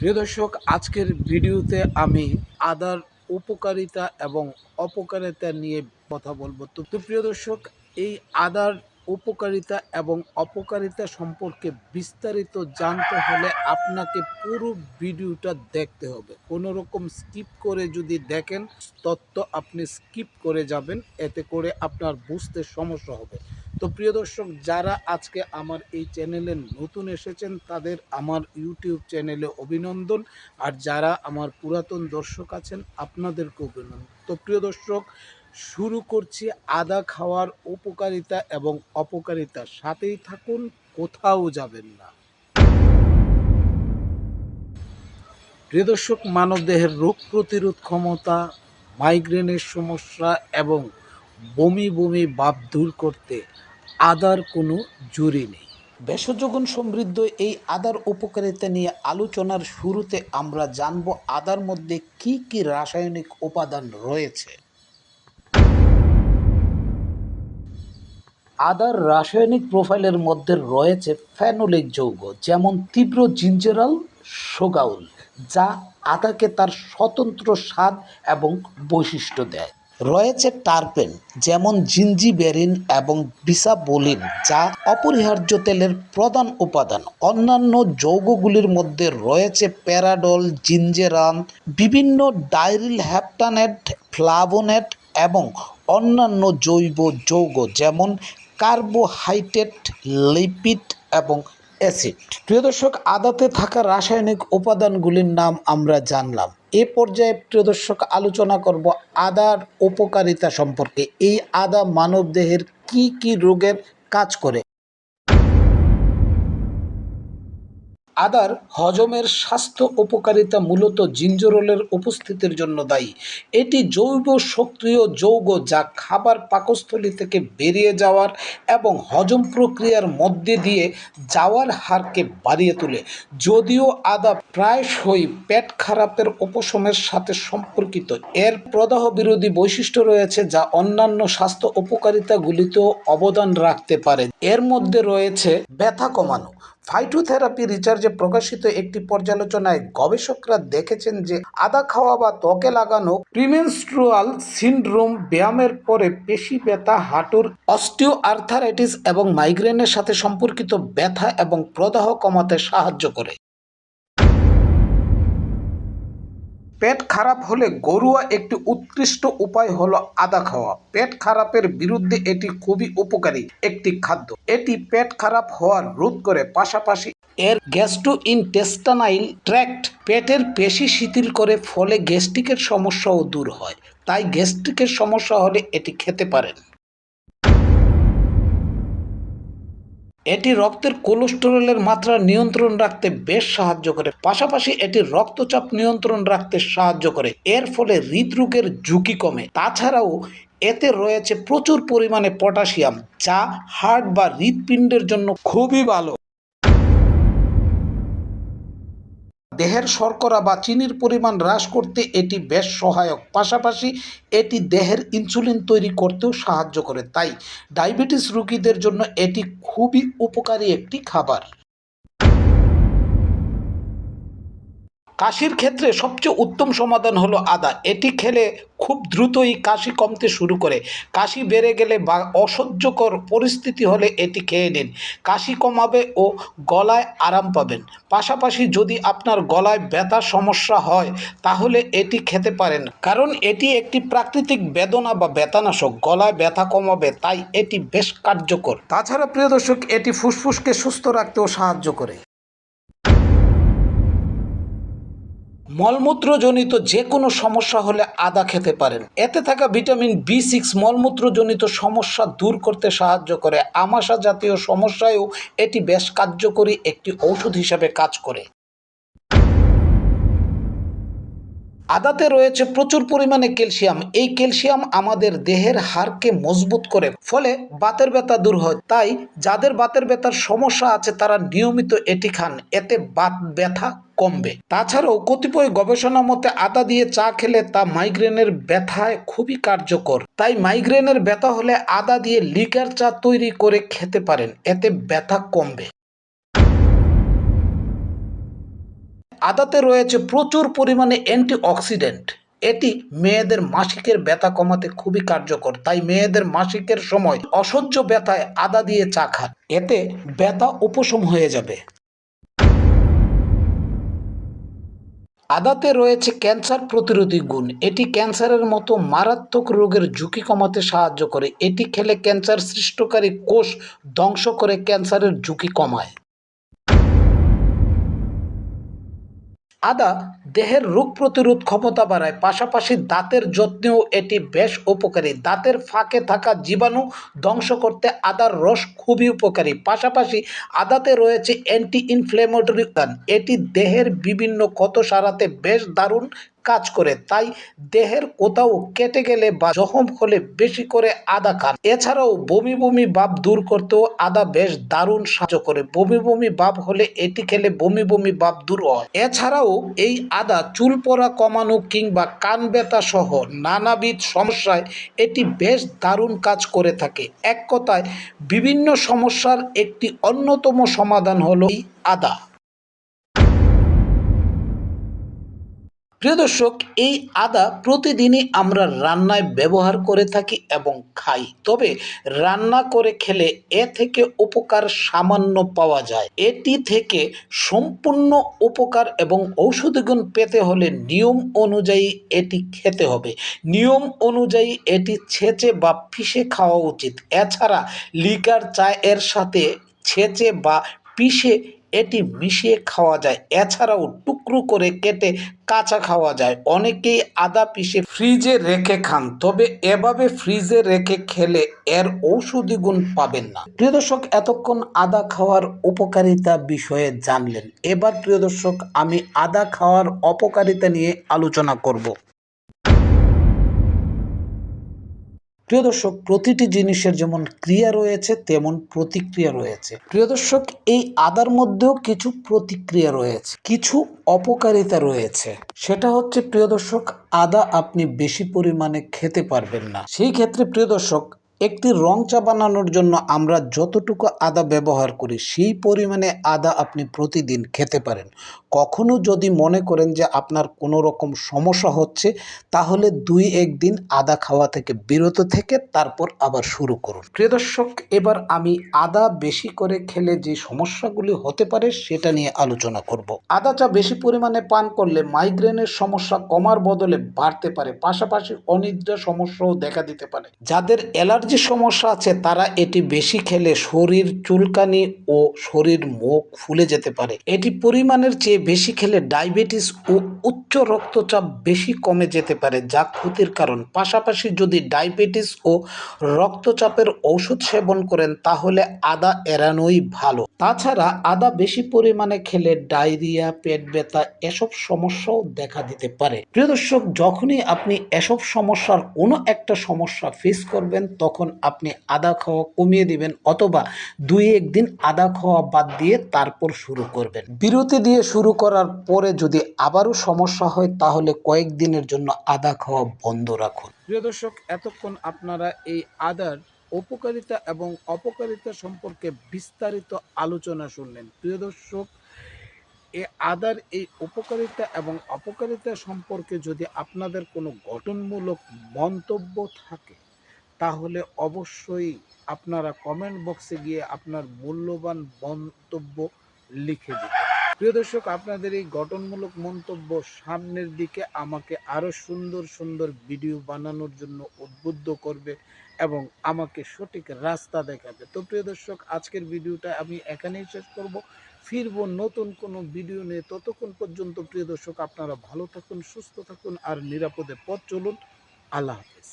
প্রিয় দর্শক, আজকের ভিডিওতে আমি আদার উপকারিতা এবং অপকারিতা নিয়ে কথা বলব। তো প্রিয় দর্শক, এই আদার উপকারিতা এবং অপকারিতা সম্পর্কে বিস্তারিত জানতে হলে আপনাকে পুরো ভিডিওটা দেখতে হবে। কোনো রকম স্কিপ করে যদি দেখেন তত্ত্ব আপনি স্কিপ করে যাবেন, এতে করে আপনার বুঝতে সমস্যা হবে। তো প্রিয় দর্শক, যারা আজকে আমার এই চ্যানেলে নতুন এসেছেন, তাদের আমার ইউটিউব চ্যানেলে অভিনন্দন। আর যারা আমার পুরাতন দর্শক আছেন, আপনাদেরকে অভিনন্দন। তো প্রিয় দর্শক, শুরু করছি আদা খাওয়ার উপকারিতা এবং অপকারিতা সাথেই থাকুন, কোথাও যাবেন না। প্রিয় দর্শক, মানবদেহের রোগ প্রতিরোধ ক্ষমতা মাইগ্রেনের সমস্যা এবং বমি বমি ভাব দূর করতে আদার কোনো জুরি নেই। ভেষজগুণ সমৃদ্ধ এই আদার উপকারিতা নিয়ে আলোচনার শুরুতে আমরা জানব আদার মধ্যে কি কি রাসায়নিক উপাদান রয়েছে। আদার রাসায়নিক প্রোফাইলের মধ্যে রয়েছে ফ্যানোলিক যৌগ, যেমন তীব্র জিঞ্জেরাল সোগাউল, যা আদাকে তার স্বতন্ত্র স্বাদ এবং বৈশিষ্ট্য দেয়। রয়েছে টারপেন, যেমন জিঞ্জিবেরিন এবং বিসাবোলিন, যা অপরিহার্য তেলের প্রধান উপাদান। অন্যান্য যৌগগুলির মধ্যে রয়েছে প্যারাডল জিঞ্জেরান বিভিন্ন ডাইরিল হ্যাপটানেট ফ্লাভোনেট এবং অন্যান্য জৈব যৌগ, যেমন কার্বোহাইড্রেট, লিপিড এবং অ্যাসিড। প্রিয় দর্শক, আদাতে থাকা রাসায়নিক উপাদানগুলির নাম আমরা জানলাম। এ পর্যায়ে প্রিয় দর্শক, আলোচনা করব আদার উপকারিতা সম্পর্কে। এই আদা মানব দেহের কি কি রোগের কাজ করে? আদার হজমের স্বাস্থ্য উপকারিতা মূলত জিঞ্জরোলের উপস্থিতির জন্য দায়ী। এটি জৈব সক্রিয় যৌগ যা খাবার পাকস্থলী থেকে বেরিয়ে যাওয়ার এবং হজম প্রক্রিয়ার মধ্যে দিয়ে যাওয়ার হারকে বাড়িয়ে তোলে। যদিও আদা প্রায়শই পেট খারাপের উপশমের সাথে সম্পর্কিত, এর প্রদাহ বিরোধী বৈশিষ্ট্য রয়েছে যা অন্যান্য স্বাস্থ্য উপকারিতাগুলিতেও অবদান রাখতে পারে। এর মধ্যে রয়েছে ব্যথা কমানো ফাইটোথেরাপি রিচার্জে প্রকাশিত একটি পর্যালোচনায় গবেষকরা দেখেছেন যে আদা খাওয়া বা ত্বকে লাগানো প্রিমেনস্ট্রুয়াল সিন্ড্রোম ব্যায়ামের পরে পেশি ব্যথা, হাঁটুর অস্টিও আর্থারাইটিস এবং মাইগ্রেনের সাথে সম্পর্কিত ব্যথা এবং প্রদাহ কমাতে সাহায্য করে। পেট খারাপ হলে গরুয়া একটি উৎকৃষ্ট উপায় হলো আদা খাওয়া। পেট খারাপের বিরুদ্ধে এটি খুবই উপকারী একটি খাদ্য। এটি পেট খারাপ হওয়ার রোধ করে, পাশাপাশি এর গ্যাস্ট্রো ইনটেস্টানাইল ট্র্যাক্ট পেটের পেশি শিথিল করে, ফলে গ্যাস্ট্রিকের সমস্যাও দূর হয়। তাই গ্যাস্ট্রিকের সমস্যা হলে এটি খেতে পারেন। এটি রক্তের কোলেস্টেরলের মাত্রা নিয়ন্ত্রণ রাখতে বেশ সাহায্য করে। পাশাপাশি এটি রক্তচাপ নিয়ন্ত্রণ রাখতে সাহায্য করে। এর ফলে হৃদরোগের ঝুঁকি কমে। তাছাড়াও এতে রয়েছে প্রচুর পরিমাণে পটাশিয়াম, যা হার্ট বা হৃৎপিণ্ডের জন্য খুবই ভালো। দেহের শর্করা বা চিনির পরিমাণ হ্রাস করতে এটি বেশ সহায়ক। পাশাপাশি এটি দেহের ইনসুলিন তৈরি করতেও সাহায্য করে। তাই ডায়াবেটিস রোগীদের জন্য এটি খুবই উপকারী একটি খাবার। কাশির ক্ষেত্রে সবচেয়ে উত্তম সমাধান হলো আদা। এটি খেলে খুব দ্রুতই কাশি কমতে শুরু করে। কাশি বেড়ে গেলে বা অসহ্যকর পরিস্থিতি হলে এটি খেয়ে নিন। কাশি কমাবে ও গলায় আরাম পাবেন। পাশাপাশি যদি আপনার গলায় ব্যথার সমস্যা হয়, তাহলে এটি খেতে পারেন। কারণ এটি একটি প্রাকৃতিক বেদনা বা ব্যথানাশক। গলায় ব্যথা কমাবে, তাই এটি বেশ কার্যকর। তাছাড়া প্রিয় দর্শক, এটি ফুসফুসকে সুস্থ রাখতেও সাহায্য করে। মলমূত্রজনিত যে কোনো সমস্যা হলে আদা খেতে পারেন। এতে থাকা ভিটামিন বি সিক্স মলমূত্রজনিত সমস্যা দূর করতে সাহায্য করে। আমাশা জাতীয় সমস্যায়ও এটি বেশ কার্যকরী একটি ঔষধ হিসাবে কাজ করে। আদাতে রয়েছে প্রচুর পরিমাণে ক্যালসিয়াম। এই ক্যালসিয়াম আমাদের দেহের হাড়কে মজবুত করে, ফলে বাতের ব্যথা দূর হয়। তাই যাদের বাতের ব্যথার সমস্যা আছে, তারা নিয়মিত এটি খান। এতে বাত ব্যথা কমবে। তাছাড়াও কতিপয় গবেষণা মতে আদা দিয়ে চা খেলে তা মাইগ্রেনের ব্যথায় খুবই কার্যকর। তাই মাইগ্রেনের ব্যথা হলে আদা দিয়ে লিকার চা তৈরি করে খেতে পারেন। এতে ব্যথা কমবে। আদাতে রয়েছে প্রচুর পরিমাণে অ্যান্টিঅক্সিডেন্ট। এটি মেয়েদের মাসিকের ব্যথা কমাতে খুবই কার্যকর। তাই মেয়েদের মাসিকের সময় অসহ্য ব্যথায় আদা দিয়ে চা খান। এতে ব্যথা উপশম হয়ে যাবে। আদাতে রয়েছে ক্যান্সার প্রতিরোধী গুণ। এটি ক্যান্সারের মতো মারাত্মক রোগের ঝুঁকি কমাতে সাহায্য করে। এটি খেলে ক্যান্সার সৃষ্টকারী কোষ ধ্বংস করে ক্যান্সারের ঝুঁকি কমায়। আদা দেহের রোগ প্রতিরোধ ক্ষমতা বাড়ায়। পাশাপাশি দাঁতের যত্নেও এটি বেশ উপকারী। দাঁতের ফাঁকে থাকা জীবাণু ধ্বংস করতে আদার রস খুবই উপকারী। পাশাপাশি আদাতে রয়েছে অ্যান্টি ইনফ্লেমেটরি উপাদান এটি দেহের বিভিন্ন ক্ষত সারাতে বেশ দারুণ কাজ করে, তাই দেহের কোথাও কেটে গেলে বা জখম হলে বেশি করে আদা খান। এছাড়াও বমি বমি ভাব দূর করতেও আদা বেশ দারুণ সাহায্য করে। বমি বমি ভাব হলে এটি খেলে বমি বমি ভাব দূর হয়। এছাড়াও এই আদা চুল পড়া কমানো কিংবা কান ব্যথা সহ নানাবিধ সমস্যায় এটি বেশ দারুণ কাজ করে থাকে। এক কথায়, বিভিন্ন সমস্যার একটি অন্যতম সমাধান হলো এই আদা। প্রিয় দর্শক, এই আদা প্রতিদিনই আমরা রান্নায় ব্যবহার করে থাকি এবং খাই। তবে রান্না করে খেলে এ থেকে উপকার সামান্য পাওয়া যায়। এটি থেকে সম্পূর্ণ উপকার এবং ঔষধি গুণ পেতে হলে নিয়ম অনুযায়ী এটি খেতে হবে। নিয়ম অনুযায়ী এটি ছেঁচে বা পিষে খাওয়া উচিত। এছাড়া লিকার চায়ের সাথে ছেঁচে বা পিষে এটি মিশিয়ে খাওয়া যায়। এছাড়াও টুকরো করে কেটে কাঁচা খাওয়া যায়। অনেকেই আদা পিষে ফ্রিজে রেখে খান, তবে এভাবে ফ্রিজে রেখে খেলে এর ঔষধি গুণ পাবেন না। প্রিয় দর্শক, এতক্ষণ আদা খাওয়ার উপকারিতা বিষয়ে জানলেন। এবার প্রিয় দর্শক, আমি আদা খাওয়ার অপকারিতা নিয়ে আলোচনা করব। প্রিয় দর্শক, প্রতিটি জিনিসের যেমন ক্রিয়া রয়েছে, তেমন প্রতিক্রিয়া রয়েছে। প্রিয় দর্শক, এই আদার মধ্যেও কিছু প্রতিক্রিয়া রয়েছে, কিছু অপকারিতা রয়েছে। সেটা হচ্ছে, প্রিয় দর্শক, আদা আপনি বেশি পরিমাণে খেতে পারবেন না। সেই ক্ষেত্রে, প্রিয় দর্শক, একটি রং চা বানানোর জন্য আমরা যতটুকু আদা ব্যবহার করি, সেই পরিমাণে আদা আপনি প্রতিদিন খেতে পারেন। কখনো যদি মনে করেন যে আপনার কোনো রকম সমস্যা হচ্ছে, তাহলে দুই একদিন আদা খাওয়া থেকে বিরত থেকে তারপর আবার শুরু করুন। প্রিয় দর্শক, এবার আমি আদা বেশি করে খেলে যে সমস্যাগুলি হতে পারে সেটা নিয়ে আলোচনা করব। আদা চা বেশি পরিমাণে পান করলে মাইগ্রেনের সমস্যা কমার বদলে বাড়তে পারে, পাশাপাশি অনিদ্রা সমস্যাও দেখা দিতে পারে। যাদের অ্যালার্জি সমস্যা আছে, তারা এটি বেশি খেলে শরীর চুলকানি ও শরীর মুখ ফুলে যেতে পারে। এটি পরিমাণের চেয়ে বেশি খেলে ডায়াবেটিস ও উচ্চ রক্তচাপ বেশি কমে যেতে পারে যা ক্ষতির কারণ। পাশাপাশি যদি ডায়াবেটিস ও রক্তচাপের ঔষধ সেবন করেন, তাহলে আদা এড়ানোই ভালো। তাছাড়া আদা বেশি পরিমাণে খেলে ডায়রিয়া, পেট ব্যথা এসব সমস্যাও দেখা দিতে পারে। প্রিয় দর্শক, যখনই আপনি এসব সমস্যার কোনো একটা সমস্যা ফেস করবেন, তখন আপনি আদা খাওয়া কমিয়ে দিবেন অথবা দুই একদিন আদা খাওয়া বাদ দিয়ে তারপর শুরু করবেন। বিরতি দিয়ে শুরু করার পরে যদি আবারও সমস্যা হয়, তাহলে কয়েকদিনের জন্য আদা খাওয়া বন্ধ রাখুন। প্রিয় দর্শক, এতক্ষণ আপনারা এই আদার উপকারিতা এবং অপকারিতা সম্পর্কে বিস্তারিত আলোচনা শুনলেন। প্রিয় দর্শক, এ আদার এই উপকারিতা এবং অপকারিতা সম্পর্কে যদি আপনাদের কোনো গঠনমূলক মন্তব্য থাকে, তাহলে অবশ্যই আপনারা কমেন্ট বক্সে গিয়ে আপনার মূল্যবান মন্তব্য লিখে দিবেন। প্রিয় দর্শক, আপনাদের এই গঠনমূলক মন্তব্য সামনের দিকে আমাকে আরও সুন্দর সুন্দর ভিডিও বানানোর জন্য উদ্বুদ্ধ করবে এবং আমাকে সঠিক রাস্তা দেখাবে। তো প্রিয় দর্শক, আজকের ভিডিওটা আমি এখানেই শেষ করব। ফিরব নতুন কোনো ভিডিও নিয়ে। ততক্ষণ পর্যন্ত প্রিয় দর্শক, আপনারা ভালো থাকুন, সুস্থ থাকুন আর নিরাপদে পথ চলুন। আল্লাহ হাফেজ।